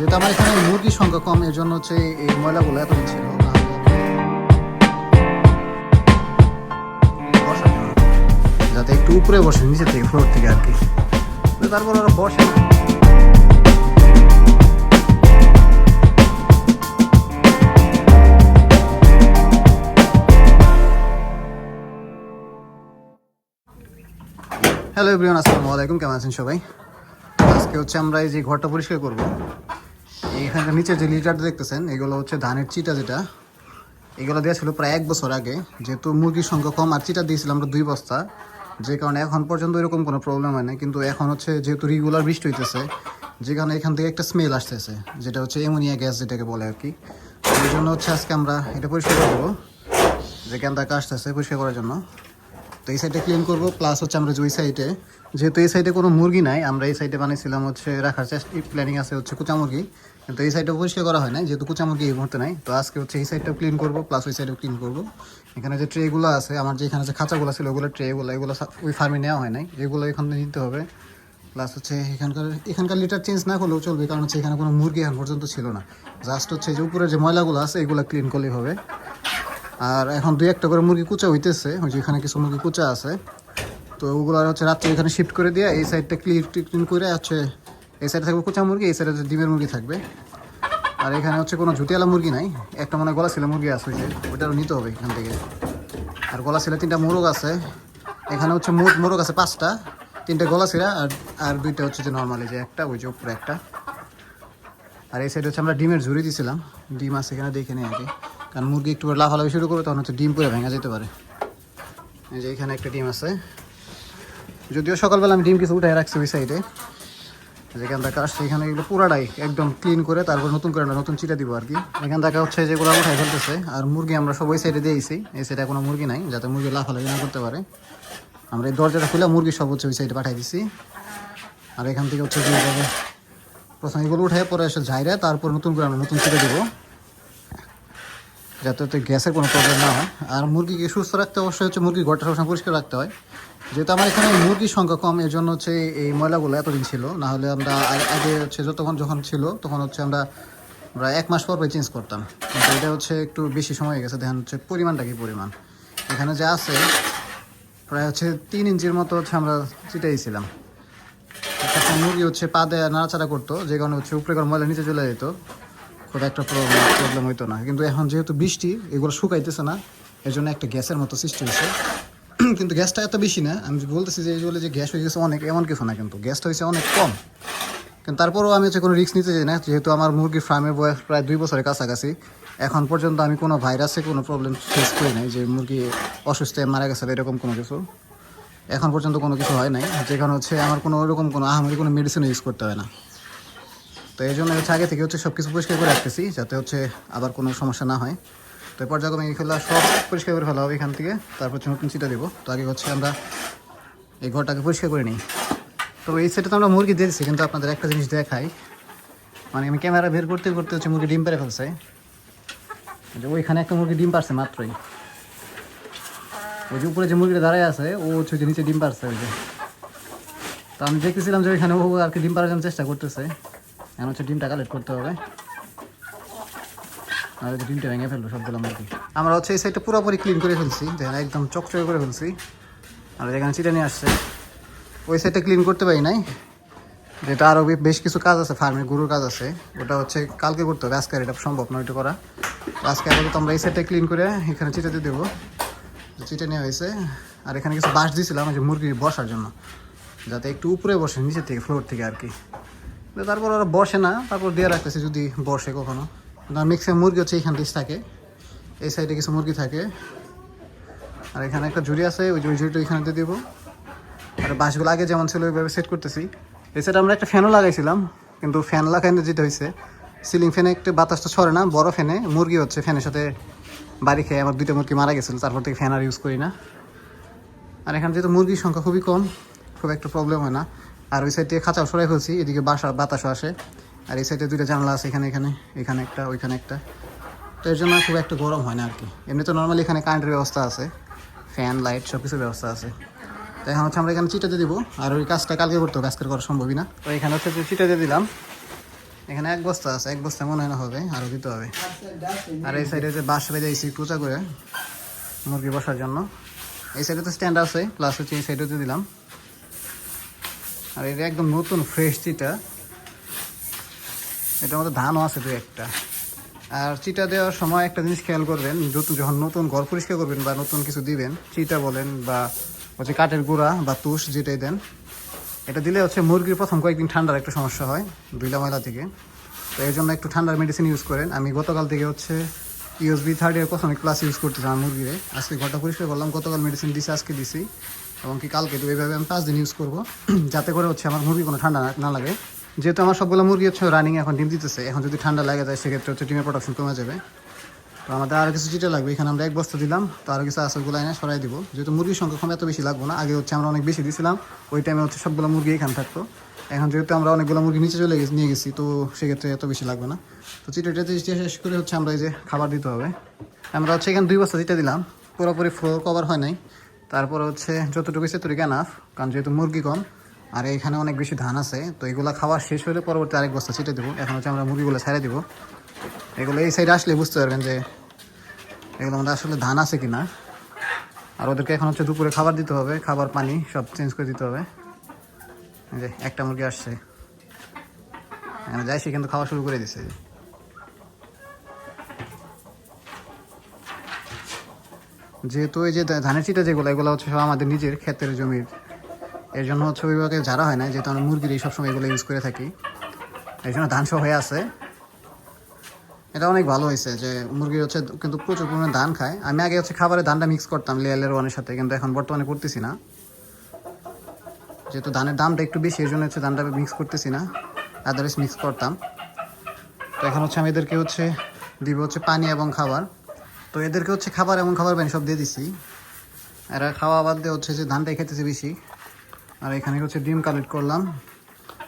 যেহেতু আমার এখানে মুরগির সংখ্যা কম এর জন্য হচ্ছে এই ময়লাগুলো এতদিন ছিল। যাতে একটু উপরে বসে নিচে থেকে ফ্লোর থেকে আর কি। তারপর ওরা বসে হ্যালো এভরিওয়ান আসসালামু আলাইকুম, কেমন আছেন সবাই? আজকে হচ্ছে আমরা এই যে ঘরটা পরিষ্কার করব। এখানকার নিচে যে লিটারটা দেখতেছেন, এগুলো হচ্ছে ধানের চিটা যেটা। এগুলো দেওয়া ছিল প্রায় এক বছর আগে। যেহেতু মুরগির সংখ্যা কম, আর চিটা দিয়েছিলাম আমরা দুই বস্তা। যে কারণে এখন পর্যন্ত এরকম কোনো প্রবলেম হয় না কিন্তু এখন হচ্ছে যেহেতু রেগুলার বৃষ্টি হইতেছে, যে কারণে এখান থেকে একটা স্মেল আসতেছে, যেটা হচ্ছে এমোনিয়া গ্যাস যেটাকে বলে আর কি। এই জন্য হচ্ছে আজকে আমরা এটা পরিষ্কার করব যে ক্যান্দাকা আসতেছে পরিষ্কার করার জন্য। তো এই সাইডে ক্লিন করব প্লাস হচ্ছে আমরা যে ওই সাইডে যেহেতু এই সাইডে কোনো মুরগি নাই, আমরা এই সাইডে বানিয়েছিলাম হচ্ছে রাখার চেষ্টা প্ল্যানিং আছে হচ্ছে কুচা মুরগি কিন্তু এই সাইডে পরিষ্কার করা হয় না যেহেতু কুচা মুরগি এই মুহূর্তে নাই। তো আজকে হচ্ছে এই সাইডটাও ক্লিন করব প্লাস ওই সাইডেও ক্লিন করব। এখানে যে ট্রেগুলো আছে, আমার যে এখানে যে খাঁচাগুলো ছিল, ওগুলো ট্রেগুলো এগুলো ওই ফার্মে নেওয়া হয় নাই। এগুলো এখান নিতে হবে। প্লাস হচ্ছে এখানকার এখানকার লিটার চেঞ্জ না করলেও চলবে, কারণ হচ্ছে এখানে কোনো মুরগি এখন পর্যন্ত ছিল না। জাস্ট হচ্ছে যে উপরে যে ময়লাগুলো আছে, এগুলো ক্লিন করলেই হবে। আর এখন দুই একটা করে মুরগি কুচা হইতেছে, ওই যে এখানে কিছু মুরগি কুচা আছে। তো ওগুলো আর হচ্ছে রাত্রে এখানে শিফট করে দিয়ে এই সাইডটা ক্লিন ক্লিন করে হচ্ছে এই সাইডে থাকবে কুচা মুরগি, এই সাইডে ডিমের মুরগি থাকবে। আর এখানে হচ্ছে কোনো ঝুটিয়ালা মুরগি নাই। একটা মনে গলা ছিল মুরগি আছে যে ওটারও নিতে হবে এখান থেকে। আর গলা ছিল তিনটা মোরগ আছে। এখানে হচ্ছে মোট মোরগ আছে পাঁচটা, তিনটা গলা ছিলা আর আর দুইটা হচ্ছে যে নর্মালি যে একটা, ওই যে উপরে একটা। আর এই সাইডে হচ্ছে আমরা ডিমের ঝুড়ি দিয়েছিলাম ডিম আছে এখানে দেখে নিই আগে। কারণ মুরগি একটু লাফালাফি শুরু করে তখন হচ্ছে ডিম পুরো ভেঙে যেতে পারে। এই যে এখানে একটা ডিম আছে। যদিও সকালবেলা আমি ডিম কিছু উঠে রাখছি ওই সাইডে যেখান থেকে আসছে, এখানে এগুলো পুরাটাই একদম ক্লিন করে তারপর নতুন করে নতুন চিটা দিব আর কি। এখান থেকে হচ্ছে যেগুলো উঠাই ফেলতেছে, আর মুরগি আমরা সবাই সাইডে দিয়েছি, এই সাইডে কোনো মুরগি নাই, যাতে মুরগি লাফালাফি না করতে পারে। আমরা এই দরজাটা খুলে মুরগি সব হচ্ছে ওই সাইডে পাঠাই দিছি। আর এখান থেকে হচ্ছে প্রথমে এগুলো উঠে পরে এসে ঝাইরে তারপর নতুন করে আমরা নতুন চিটা দেবো। যাতে ওতে গ্যাসের কোনো প্রবলেম না হয়। আর মুরগিকে সুস্থ রাখতে অবশ্যই হচ্ছে মুরগির ঘরটা সবসময় পরিষ্কার রাখতে হয়। যেহেতু আমার এখানে মুরগির সংখ্যা কম, এর জন্য হচ্ছে এই ময়লাগুলো এতদিন ছিল। না হলে আমরা আগে হচ্ছে যতক্ষণ যখন ছিল, তখন হচ্ছে আমরা আমরা এক মাস পর চেঞ্জ করতাম। কিন্তু এটা হচ্ছে একটু বেশি সময় হয়ে গেছে, দেখেন হচ্ছে পরিমাণটা কি পরিমাণ। এখানে যে আছে, প্রায় হচ্ছে তিন ইঞ্চির মতো হচ্ছে আমরা চিটাইছিলাম মুরগি হচ্ছে পা দেয়া নাড়াচাড়া করতো, যে কারণে হচ্ছে উপরে ময়লা নিচে চলে যেত। খুব একটা প্রবলেম প্রবলেম হইতো না। কিন্তু এখন যেহেতু বৃষ্টি, এগুলো শুকাইতেছে না এর জন্য একটা গ্যাসের মতো সৃষ্টি হয়েছে। কিন্তু গ্যাসটা এত বেশি না, আমি বলতেছি যে এইগুলো যে গ্যাস হয়ে গেছে অনেক, এমন কিছু না কিন্তু। গ্যাসটা হয়েছে অনেক কম। কিন্তু তারপরেও আমি হচ্ছে কোনো রিস্ক নিতে চাই না, যেহেতু আমার মুরগির ফার্মের বয়স প্রায় দুই বছরের কাছাকাছি। এখন পর্যন্ত আমি কোনো ভাইরাসে কোনো প্রবলেম ফেস করি নাই যে মুরগি অসুস্থ মারা গেছে বা এরকম কোনো কিছু। এখন পর্যন্ত কোনো কিছু হয় নাই। যেখানে হচ্ছে আমার কোনো ওরকম কোনো আহামরি কোনো মেডিসিন ইউজ করতে হয় না। তো এই জন্য হচ্ছে আগে থেকে হচ্ছে সব কিছু পরিষ্কার করে রাখতেছি, যাতে হচ্ছে আবার কোনো সমস্যা না হয়। তো এই এগুলো সব পরিষ্কার করে ফেলা হবে এখান থেকে, তারপর হচ্ছে নতুন চিটা দেবো। তো আগে হচ্ছে আমরা এই ঘরটাকে পরিষ্কার করে নিই। তো এই সেটে তো আমরা মুরগি দিয়ে দিচ্ছি কিন্তু আপনাদের একটা জিনিস দেখাই। মানে আমি ক্যামেরা বের করতে করতে হচ্ছে মুরগি ডিম পেরে ফেলছে। যে ওইখানে একটা মুরগি ডিম পারছে মাত্রই। ওই যে উপরে যে মুরগিটা দাঁড়ায় আছে, ও হচ্ছে যে নিচে ডিম পারছে, ওই যে। তো আমি দেখতেছিলাম যে ওইখানে ও আর কি ডিম পাড়ার জন্য চেষ্টা করতেছে। এখন হচ্ছে ডিমটা কালেক্ট করতে হবে। আর ডিমটা ভেঙে ফেলব সবগুলো মুরগি। আমরা হচ্ছে এই সাইডটা পুরোপুরি ক্লিন করে ফেলছি, দেখেন একদম চকচকে করে ফেলছি। আর এখানে চিটা নিয়ে আসছে, ওই সাইডটা ক্লিন করতে পারি নাই। যেটা আরও বেশ কিছু কাজ আছে ফার্মে গরুর কাজ আছে, ওটা হচ্ছে কালকে করতে হবে আজকে এটা সম্ভব নয় এটা করা। আজকে আপাতত আমরা এই সাইডটা ক্লিন করে এখানে চিটা দিয়ে দেবো। চিটা নেওয়া হয়েছে, আর এখানে কিছু বাঁশ দিয়েছিলাম যে মুরগি বসার জন্য, যাতে একটু উপরে বসে, নিচের থেকে ফ্লোর থেকে আর কি। তারপর ওরা বসে না, তারপর দিয়ে রাখতেছে যদি বসে কখনো। ম্যাক্সিমাম মুরগি হচ্ছে এইখান দিয়ে থাকে, এই সাইডে কিছু মুরগি থাকে। আর এখানে একটা ঝুড়ি আছে, ওই ঝুড়িটা এখানে দিয়ে দেবো। আর বাঁশগুলো আগে যেমন ছিল ওইভাবে সেট করতেছি। এই সাইডে আমরা একটা ফ্যানও লাগাইছিলাম, কিন্তু ফ্যান লাগাইতে যেটা হয়েছে। সিলিং ফ্যানে একটু বাতাসটা ছড়ে না, বড় ফ্যানে মুরগি হচ্ছে ফ্যানের সাথে বাড়ি খেয়ে আমার দুইটা মুরগি মারা গেছিল, তারপর থেকে ফ্যান আর ইউজ করি না। আর এখানে যেহেতু মুরগির সংখ্যা খুবই কম, খুব একটা প্রবলেম হয় না। আর ওই সাইডে খাঁচাও সরাই ফেলছি, এদিকে বাসা, বাতাসও আসে। আর এই সাইডে দুইটা জানলা আছে, এখানে এখানে এখানে একটা, ওইখানে একটা। তো এর জন্য খুব একটা গরম হয় না আর কি। এমনি তো নর্মালি এখানে কারেন্টের ব্যবস্থা আছে ফ্যান লাইট সব কিছুর ব্যবস্থা আছে। তো এখন হচ্ছে আমরা এখানে চিটাতে দিব, আর ওই কাজটা কালকে করতে হবে, আজকের করা সম্ভবই না। তো এখানে হচ্ছে যে চিটাতে দিলাম। এখানে এক বস্তা আছে, এক বস্তা মনে হয় না হবে আরও দিতে হবে। আর এই সাইডে যে বাঁশ বেঁধেছি কুচা করে, মুরগি বসার জন্য। এই সাইডে তো স্ট্যান্ড আছে প্লাস হচ্ছে এই সাইডেতে দিলাম। আর এটা একদম নতুন ফ্রেশ চিটা। এটার মধ্যে ধানও আছে দু একটা। আর চিটা দেওয়ার সময় একটা জিনিস খেয়াল করবেন, নতুন যখন নতুন ঘর পরিষ্কার করবেন বা নতুন কিছু দিবেন, চিটা বলেন বা হচ্ছে কাঠের গুঁড়া বা তুষ যেটাই দেন, এটা দিলে হচ্ছে মুরগির প্রথম কয়েকদিন ঠান্ডার একটা সমস্যা হয়, দুইলা ময়লা থেকে। তো এই জন্য একটু ঠান্ডার মেডিসিন ইউজ করেন। আমি গতকাল থেকে হচ্ছে ইউএসবি থার্ড ইয়ার প্রথমে ক্লাস ইউজ করতেছিলাম মুরগিরে। আজকে ঘরটা পরিষ্কার করলাম, গতকাল মেডিসিন দিছি, আজকে দিছি। এবং কি কালকে তো এইভাবে আমি পাঁচ দিন ইউজ করব। যাতে করে হচ্ছে আমার মুরগি কোনো ঠান্ডা না- লাগে। যেহেতু আমার সবগুলো মুরগি হচ্ছে রানিং এখন ডিম দিতেছে, এখন যদি ঠান্ডা লাগে যায় সেক্ষেত্রে হচ্ছে ডিমের প্রোডাকশন কমে যাবে। তো আমাদের আরও কিছু চিটা লাগবে, এখানে আমরা এক বস্তা দিলাম, তো আরও কিছু আসলগুলো এনে সরাই দিব। যেহেতু মুরগির সংখ্যা কম এত বেশি লাগবো না, আগে হচ্ছে আমরা অনেক বেশি দিয়েছিলাম ওই টাইমে হচ্ছে সবগুলো মুরগি এখানে থাকতো। এখন যেহেতু আমরা অনেকগুলো মুরগি নিচে চলে গেছি, নিয়ে গেছি, তো সেক্ষেত্রে এত বেশি লাগবে না। তো চিটাটাতে শেষ করে হচ্ছে আমরা এই যে খাবার দিতে হবে। আমরা হচ্ছে এখানে দুই বস্তা চিটা দিলাম, পুরোপুরি ফ্লোর কভার হয় নাই। তারপর হচ্ছে যতটুকু সেতটুকু এনাফ কারণ যেহেতু মুরগি কম, আর এখানে অনেক বেশি ধান আছে, তো এগুলো খাওয়া শেষ হলে পরবর্তী আরেক বস্তা ছিটে দেবো। এখন হচ্ছে আমরা মুরগিগুলো ছেড়ে দেবো। এগুলো এই সাইডে আসলে বুঝতে পারবেন যে এগুলো আমাদের আসলে ধান আছে কি না আর ওদেরকে এখন হচ্ছে দুপুরে খাবার দিতে হবে, খাবার, পানি সব চেঞ্জ করে দিতে হবে। যে, একটা মুরগি আসছে। যাই সে কিন্তু খাওয়া শুরু করে দিছে। যেহেতু এই যে ধানের চিটা যেগুলো, এগুলো হচ্ছে সব আমাদের নিজের ক্ষেতের জমির। এর জন্য হচ্ছে ওইভাবে যারা হয় না যেহেতু আমরা মুরগির এই সবসময় এগুলো ইউজ করে থাকি। এই জন্য ধান সহ হয়ে আছে। এটা অনেক ভালো হয়েছে যে মুরগি হচ্ছে কিন্তু প্রচুর পরিমাণে ধান খায়। আমি আগে হচ্ছে খাবারে ধানটা মিক্স করতাম লেয়ালের ওয়ানের সাথে, কিন্তু এখন বর্তমানে করতেছি না। যেহেতু ধানের দামটা একটু বেশি, এই জন্য হচ্ছে ধানটা মিক্স করতেছি না। আদারওয়াইজ মিক্স করতাম। তো এখন হচ্ছে আমি এদেরকে হচ্ছে দিব হচ্ছে পানি এবং খাবার। তো এদেরকে হচ্ছে খাবার, এমন খাবার পানি সব দিয়ে দিছি। এরা খাওয়া বাদ দিয়ে হচ্ছে যে ধানটাই খেতেছে বেশি। আর এখানে হচ্ছে ডিম কালেক্ট করলাম,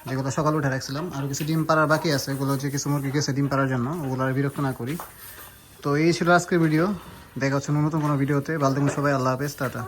যেগুলো সকাল উঠে রাখছিলাম। আর কিছু ডিম পাড়ার বাকি আছে, ওগুলো হচ্ছে কিছু মুরগি গেছে ডিম পাড়ার জন্য, ওগুলো আর বিরক্ত না করি। তো এই ছিল আজকের ভিডিও। দেখা হচ্ছে নতুন কোনো ভিডিওতে। ভালো দেখুন সবাই, আল্লাহ হাফেজ, টাটা।